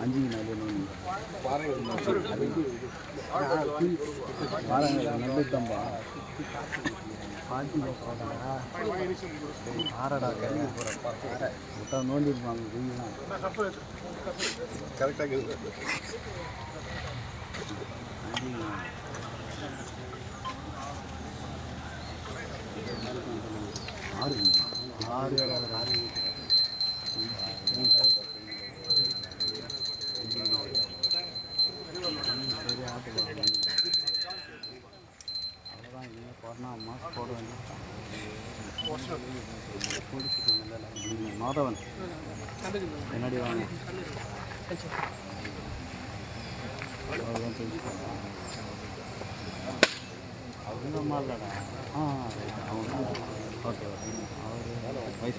அஞ்சு நாலு நல்லுத்தம்பா பாட்டி ஆறடா முட்டை நோண்டிருப்பாங்க குயிலாம் கரெக்டாக இருக்குது ஆறு ஆறு ஆறு சரி ஆட்டுவா அவ்வளோதான் இனிமேல் கொரோனா மாஸ்க் போட வேண்டியதான் மாதவன் பின்னாடி வாங்க அவ்வளோதான் தெரிஞ்சுக்கோங்க அவங்க இல்லைடா ஆ 好，的，好的，没事，